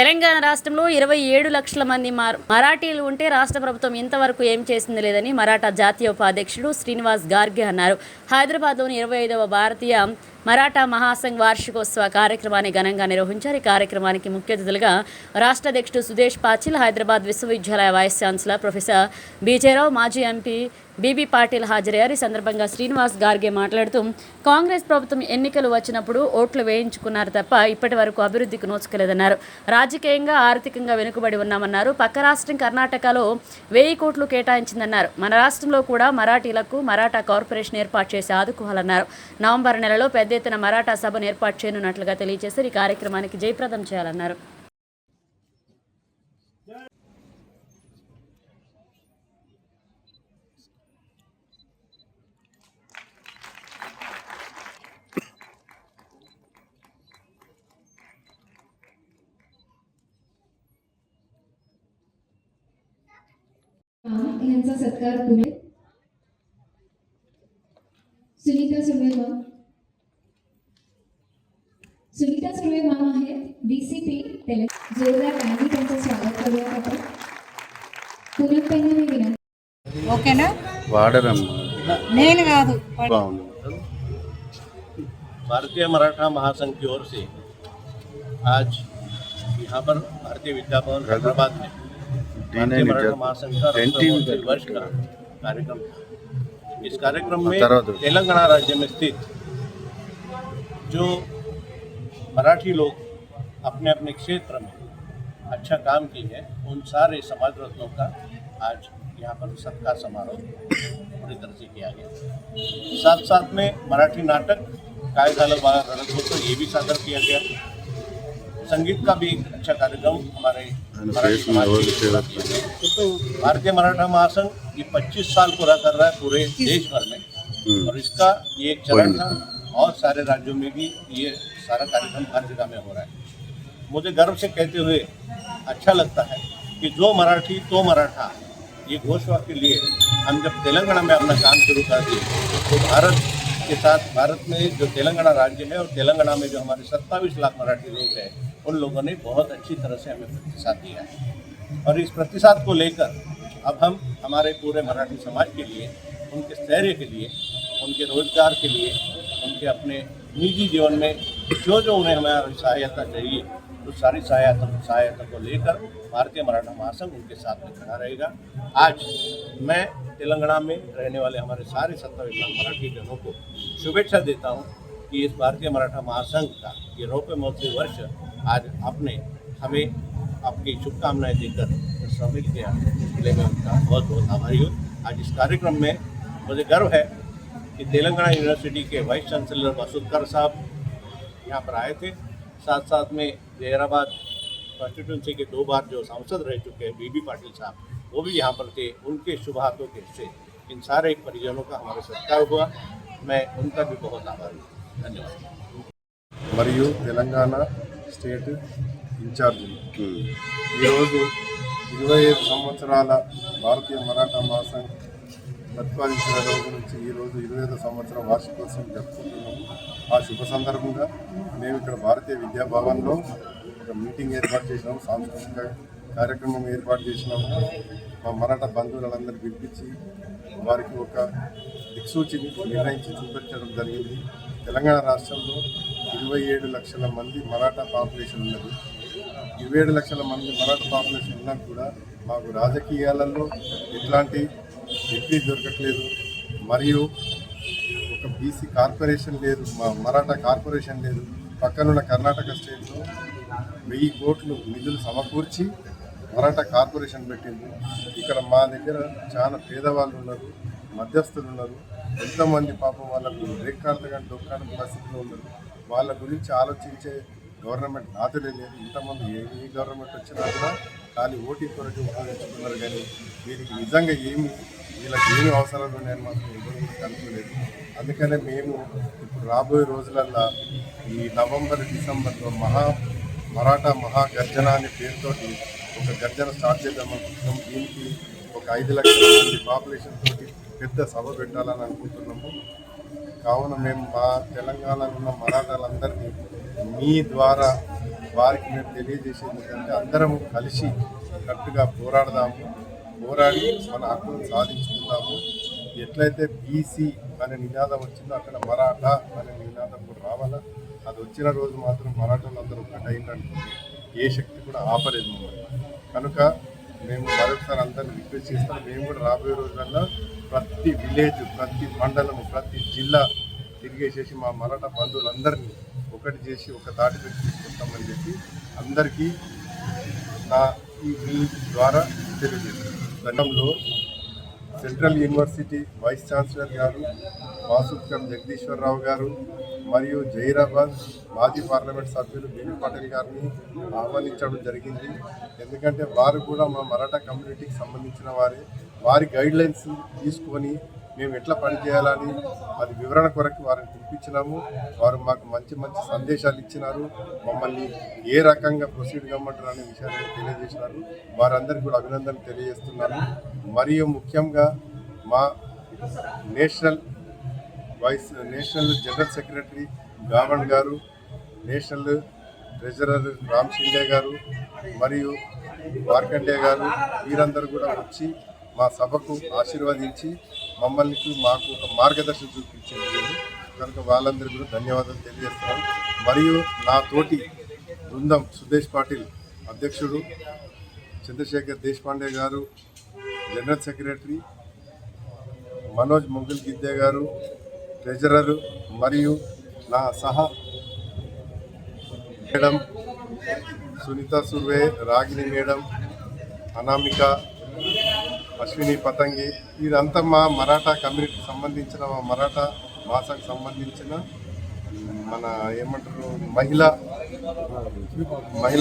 తెలంగాణ రాష్ట్రంలో ఇరవై ఏడు లక్షల మంది మరాఠీలు ఉంటే రాష్ట్ర ప్రభుత్వం ఇంతవరకు ఏం చేసింది లేదని మరాఠా జాతీయ ఉపాధ్యక్షుడు శ్రీనివాస్ గార్గే అన్నారు. హైదరాబాద్లోని ఇరవై ఐదవ భారతీయ మరాఠా మహాసంఘ్ వార్షికోత్సవ కార్యక్రమాన్ని ఘనంగా నిర్వహించారు. ఈ కార్యక్రమానికి ముఖ్య అతిథులుగా రాష్ట్ర అధ్యక్షుడు సుదేశ్ పాచిల్ హైదరాబాద్ విశ్వవిద్యాలయ వైస్ ఛాన్సలర్ ప్రొఫెసర్ బీజేరావు మాజీ ఎంపీ బీబీ పాటిల్ హాజరయ్యారు. ఈ సందర్భంగా శ్రీనివాస్ గార్గే మాట్లాడుతూ కాంగ్రెస్ ప్రభుత్వం ఎన్నికలు వచ్చినప్పుడు ఓట్లు వేయించుకున్నారు తప్ప ఇప్పటి వరకు అభివృద్ధికి నోచుకోలేదన్నారు. రాజకీయంగా ఆర్థికంగా వెనుకబడి ఉన్నామన్నారు. పక్క రాష్ట్రం కర్ణాటకలో వెయ్యి కోట్లు కేటాయించిందన్నారు. మన రాష్ట్రంలో కూడా మరాఠీలకు మరాఠా కార్పొరేషన్ ఏర్పాటు చేసి ఆదుకోవాలన్నారు. నవంబర్ నెలలో పెద్ద ఎత్తున మరాఠా సభను ఏర్పాటు చేయనున్నట్లుగా తెలియజేశారు ఈ కార్యక్రమానికి జయప్రదం చేయాలన్నారు यांचा सत्कार पुढे सुनीता सुर्वे मॅम आहेत डीसीपी तेलंग जोरदार गाणी त्यांचं स्वागत करूयात आपण पूनमताईंना मी विनंती ఓకేనా వాడరమ్మా నేను కాదు బాగుంది भारतीय मराठा महासंघ की ओर से आज यहाँ पर भारतीय विद्या भवन हैदराबाद में भारतीय मराठा महासंघ का रक्तमहोत्सव वर्ष का कार्यक्रम था इस कार्यक्रम में तरह- तेलंगाना राज्य में स्थित जो मराठी लोग अपने अपने क्षेत्र में अच्छा काम किए हैं। उन सारे समाज रत्नों का आज यहाँ पर सत्कार समारोह पूरी तरह से किया गया साथ साथ में मराठी नाटक काय झालं बाळा रडत होतं ये भी सादर किया गया संगीत का भी एक अच्छा कार्यक्रम हमारे मराठी समाज के किया गया। भारतीय मराठा महासंघ ये 25 साल पूरा कर रहा है पूरे देश भर में। और इसका ये एक चरण था। और सारे राज्यों में भी ये सारा कार्यक्रम हर जगह में हो रहा है। मुझे गर्व से कहते हुए अच्छा लगता है कि जो मराठी तो मराठा, ये घोषवाक्य लिए हम जब तेलंगाना में अपना काम शुरू कर दिए तो भारत के साथ, भारत में जो तेलंगाना राज्य है और तेलंगाना में जो हमारे सत्ताईस लाख मराठी लोग हैं, उन लोगों ने बहुत अच्छी तरह से हमें प्रतिसाद दिया है। और इस प्रतिसाद को लेकर अब हम हमारे पूरे मराठी समाज के लिए, उनके स्थैर्य के लिए, उनके रोज़गार के लिए उनके अपने निजी जीवन में जो जो उन्हें हमारी सहायता चाहिए, उस सारी सहायता सहायता को लेकर भारतीय मराठा महासंघ उनके साथ में खड़ा रहेगा। आज मैं तेलंगाना में रहने वाले हमारे सारे सत्ताईस लाख मराठी जनों को शुभेच्छा देता हूँ कि इस भारतीय मराठा महासंघ का ये रौप्य महोत्सव वर्ष आज आपने हमें आपकी शुभकामनाएँ देकर शामिल किया। इसके लिए मैं उनका बहुत बहुत आभारी हूँ। आज इस कार्यक्रम में मुझे गर्व है कि तेलंगाना यूनिवर्सिटी के वाइस चांसलर मसूदकर साहब यहाँ पर आए थे साथ साथ में जहराबाद कॉन्स्टिट्यूंसी के दो बार जो सांसद रह चुके हैं बीबी पाटिल साहब वो भी यहाँ पर थे उनके शुभ हाथों के से इन सारे परिजनों का हमारा सत्कार हुआ मैं उनका भी बहुत आभारी हूँ धन्यवाद మరియు తెలంగాణ స్టేట్ ఇన్ఛార్జీలు ఈరోజు ఇరవై ఐదు సంవత్సరాల భారతీయ మరాఠా మహాసంఘ్ ప్రతిపాదించిన రోజు నుంచి ఈరోజు ఇరవై ఐదో సంవత్సరం వార్షికోత్సవం జరుపుకుంటున్నాము ఆ శుభ సందర్భంగా మేము ఇక్కడ భారతీయ విద్యాభవన్లో ఒక మీటింగ్ ఏర్పాటు చేసినాము సాంస్కృతిక కార్యక్రమం ఏర్పాటు చేసినాము మా మరాఠా బంధువులందరూ పిలిపించి వారికి ఒక దిక్సూచిని నిర్ణయించి చూపించడం జరిగింది. తెలంగాణ రాష్ట్రంలో ఇరవై ఏడు లక్షల మంది మరాఠా పాపులేషన్ ఉన్నది. ఇరవై ఏడు లక్షల మంది మరాఠా పాపులేషన్ ఉన్నా కూడా మాకు రాజకీయాలలో ఎట్లాంటి డిగ్రీ దొరకట్లేదు. మరియు ఒక బీసీ కార్పొరేషన్ లేదు మా మరాఠా కార్పొరేషన్ లేదు. పక్కనున్న కర్ణాటక స్టేట్లో వెయ్యి కోట్లు నిధులు సమకూర్చి మరాఠా కార్పొరేషన్ పెట్టింది. ఇక్కడ మా దగ్గర చాలా పేదవాళ్ళు ఉన్నారు మధ్యస్థులు ఉన్నారు. ఎంతోమంది పాపం వాళ్ళకు బ్రేక్ కానీ డొక్కాని పరిస్థితిలో ఉన్నారు. వాళ్ళ గురించి ఆలోచించే గవర్నమెంట్ నాతులే లేదు. ఇంతమంది ఏ గవర్నమెంట్ వచ్చినా కూడా ఖాళీ ఓటీ కొరకు ఉపయోగించుకున్నారు కానీ వీరికి నిజంగా ఏమి వీళ్ళకి ఏమి అవసరాలు ఉన్నాయని మాత్రం ఎవరు కూడా కనుక్కోలేదు. అందుకనే మేము ఇప్పుడు రాబోయే రోజులల్లో ఈ నవంబర్ డిసెంబర్లో మహా మరాఠా మహాగర్జన అనే పేరుతోటి ఒక గర్జన స్టార్ట్ చేద్దాం అనుకుంటున్నాం. దీనికి ఒక ఐదు లక్షల మంది పాపులేషన్ తోటి పెద్ద సభ పెట్టాలని అనుకుంటున్నాము. కావున మేము మా తెలంగాణలో ఉన్న మరాఠాలందరినీ మీ ద్వారా వారికి మేము తెలియజేసేది ఏంటంటే అందరం కలిసి కరెక్ట్గా పోరాడదాము పోరాడి మన హక్కును సాధించుకుందాము. ఎట్లయితే బీసీ అనే నినాదం వచ్చిందో అక్కడ మరాఠా అనే నినాదం కూడా రావాలా? అది వచ్చిన రోజు మాత్రం మరాఠాలందరూ ఒకటైందనుకుంటే ఏ శక్తి కూడా ఆపలేదు కనుక మేము మరొకసారి అందరిని రిక్వెస్ట్ చేస్తాం మేము కూడా రాబోయే రోజులలో ప్రతి విలేజ్ ప్రతి మండలం ప్రతి జిల్లా తిరిగేసేసి మా మరాఠా బంధువులందరినీ ఒకటి చేసి ఒక దాటి పెట్టి తీసుకుంటామని చెప్పి అందరికీ నా ఈ మీ ద్వారా తెలియజేస్తాను గతంలో సెంట్రల్ యూనివర్సిటీ వైస్ ఛాన్సలర్ గారు వాసుత్కర్ జగదీశ్వరరావు గారు మరియు జైరాబాద్ మాజీ పార్లమెంట్ సభ్యులు బీబీ పటేల్ గారిని ఆహ్వానించడం జరిగింది. ఎందుకంటే వారు కూడా మా మరాఠా కమ్యూనిటీకి సంబంధించిన వారే. వారి గైడ్లైన్స్ తీసుకొని మేము ఎట్లా పనిచేయాలని అది వివరణ కొరకు వారిని పిలిపించినాము. వారు మాకు మంచి మంచి సందేశాలు ఇచ్చినారు. మమ్మల్ని ఏ రకంగా ప్రొసీడ్ కమ్మంటారు అనే విషయాన్ని తెలియజేసినారు. వారందరికీ కూడా అభినందన తెలియజేస్తున్నాను. మరియు ముఖ్యంగా మా national vice national general secretary Gavan గారు నేషనల్ ట్రెజరర్ రామ్ షిండే గారు మరియు మార్కండే గారు వీరందరూ కూడా వచ్చి మా సభకు ఆశీర్వదించి మమ్మల్ని మాకు ఒక మార్గదర్శనం చూపించింది. కనుక వాళ్ళందరికీ కూడా ధన్యవాదాలు తెలియజేస్తున్నాను మరియు నా తోటి బృందం సుదేశ్ పాటిల్ అధ్యక్షుడు చంద్రశేఖర్ దేశపాండే గారు జనరల్ సెక్రటరీ మనోజ్ మొగుల్ గిద్దే గారు ట్రెజరర్ మరియు నా సహా మేడం సునీత సుర్వే రాగిణి మేడం అనామిక అశ్విని పతంగి ఇదంతా మా మరాఠా కమ్యూనిటీకి సంబంధించిన మా మరాఠా భాషకు సంబంధించిన మన ఏమంటారు మహిళ మహిళ